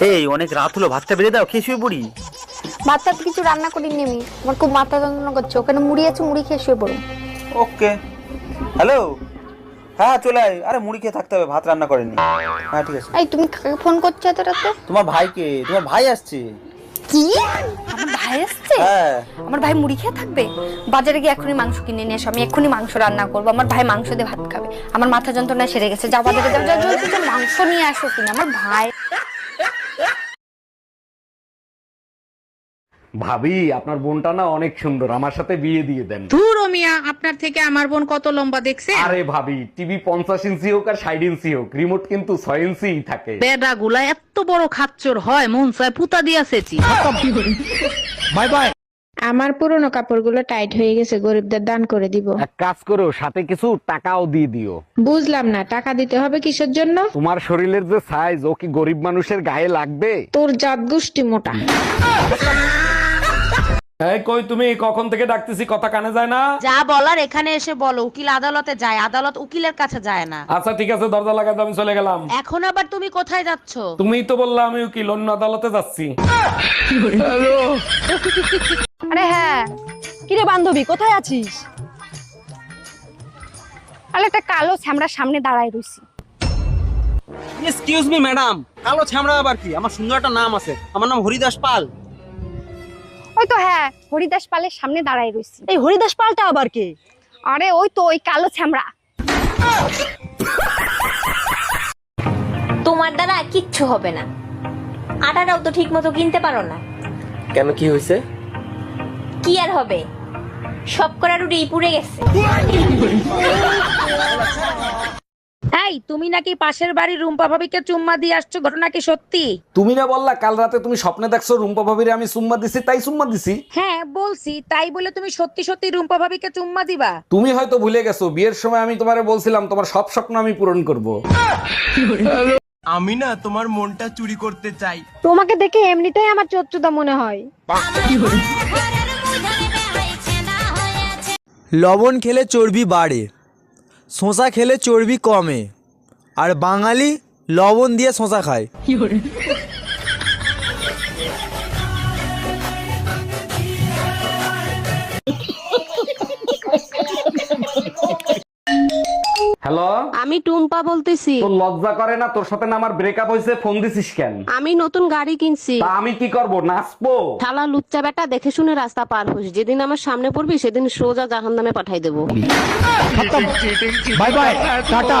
এই অনেক রাত হলো ভাতটা বেড়ে দাও খেয়ে শুয়ে পড়ি। ভাতটা কিছু রান্না করিনি আমি। আমার খুব মাথা যন্ত্রণা করছে ওখানে মুড়ি আছে মুড়ি খেয়ে শুয়ে পড়ুন। ওকে। হ্যালো? হ্যাঁ চলে আয়। আরে মুড়ি খেয়ে থাকতে হবে ভাত রান্না করেনি। হ্যাঁ ঠিক আছে। এই তুমি কাকে ফোন করছ এত রাতে? তোমার ভাইকে। তোমার ভাই আসছে। কি? আমার ভাই আসছে? হ্যাঁ। আমার ভাই মুড়ি খেয়ে থাকবে? বাজারে গিয়ে এখনই মাংস কিনে নিয়ে এসো আমি এক্ষুনি মাংস রান্না করব। আমার ভাই মাংস দিয়ে ভাত খাবে। আমার মাথা যন্ত্রণা সেরে গেছে। যাও বাজারে যাও যাও যাও, মাংস নিয়ে আসো কিনা। আমার ভাই ভাবি আপনার বোনটা না অনেক সুন্দর। আমার সাথে বিয়ে দিয়ে দেন। ধুর ও মিয়া আপনার থেকে আমার বোন কত লম্বা দেখছে? আরে ভাবি টিভি পঞ্চাশ ইঞ্চি হোক আর ষাট ইঞ্চি হোক রিমোট কিন্তু ছয় ইঞ্চি থাকে। বেডা গুলা এত বড় খাচ্চর হয় মন চায় পুতা দিয়াছেছি বাই বাই। আমার পুরনো কাপড়গুলো টাইট হয়ে গেছে গরিবদের দান করে দিব। এক কাজ করো সাথে কিছু টাকাও দিয়ে দিও। বুঝলাম না টাকা দিতে হবে কিসের জন্য? তোমার শরীরের যে সাইজ ও কি গরিব মানুষের গায়ে লাগবে? তোর জাত গোষ্ঠী মোটা। এই কই তুমি কখন থেকে ডাকতেছি? কথা কানে যায় না? যা বলার এখানে এসে বলো উকিল আদালতে যায় আদালত উকিলের কাছে যায় না। আচ্ছা ঠিক আছে দরজা লাগাতে আমি চলে গেলাম। এখন আবার তুমি কোথায় যাচ্ছ? তুমিই তো বললা আমি উকিল অন্য আদালতে যাচ্ছি। আরে হ্যাঁ কিরে বান্ধবী কোথায় আছিস? আরে একটা কালো ছ্যামড়ার সামনে দাঁড়ায় রইছি। এক্সকিউজ মি ম্যাডাম কালো ছামড়া আবার কি? আমার সুন্দর একটা নাম আছে আমার নাম হরিদাস পাল। ওই তো হ্যাঁ হরিদাস পালের সামনে দাঁড়ায় রইছি। এই হরিদাস পালটা আবার কে? আরে ওই তো ওই কালো ছ্যামড়া তোমার দ্বারা কিচ্ছু হবে না। আটাটাও তো ঠিক মতো কিনতে পারো না। কেন কি হয়েছে কি আর হবে? সব করা রুটি পুড়ে গেছে। এই তুমি নাকি পাশের বাড়ির রুম্পা ভাবিকে চুম্মা দিয়ে আসছো? ঘটনা কি সত্যি? তুমি না বললা কাল রাতে তুমি স্বপ্নে দেখছ রুম্পা ভাবিরে আমি সুম্মা দিছি তাই সুম্মা দিছি? হ্যাঁ বলছি তাই বলে তুমি সত্যি সত্যি রুম্পা ভাবিকে চুম্মা দিবা? তুমি হয়তো ভুলে গেছো বিয়ের সময় আমি তোমারে বলছিলাম তোমার সব স্বপ্ন আমি পূরণ করব। আমি না তোমার মনটা চুরি করতে চাই। তোমাকে দেখে এমনিতেই আমার চচ্চুদা মনে হয়। লবণ খেলে চর্বি বাড়ে শশা খেলে চর্বি কমে। আর বাঙালি লবণ দিয়ে শশা খায়। হ্যালো? আমি টুম্পা বলতেছি। তোর লজ্জা করে না? তোর সাথে না আমার ব্রেকআপ হয়েছে ফোন দিছিস কেন? আমি নতুন গাড়ি কিনছি। তা আমি কি করব? নাচবো? শালা লুচ্চা বেটা দেখে শুনে রাস্তা পার হোস। যেদিন আমার সামনে পড়বি সেদিন সোজা জাহান নামে পাঠাই দেবো। Bye bye tata.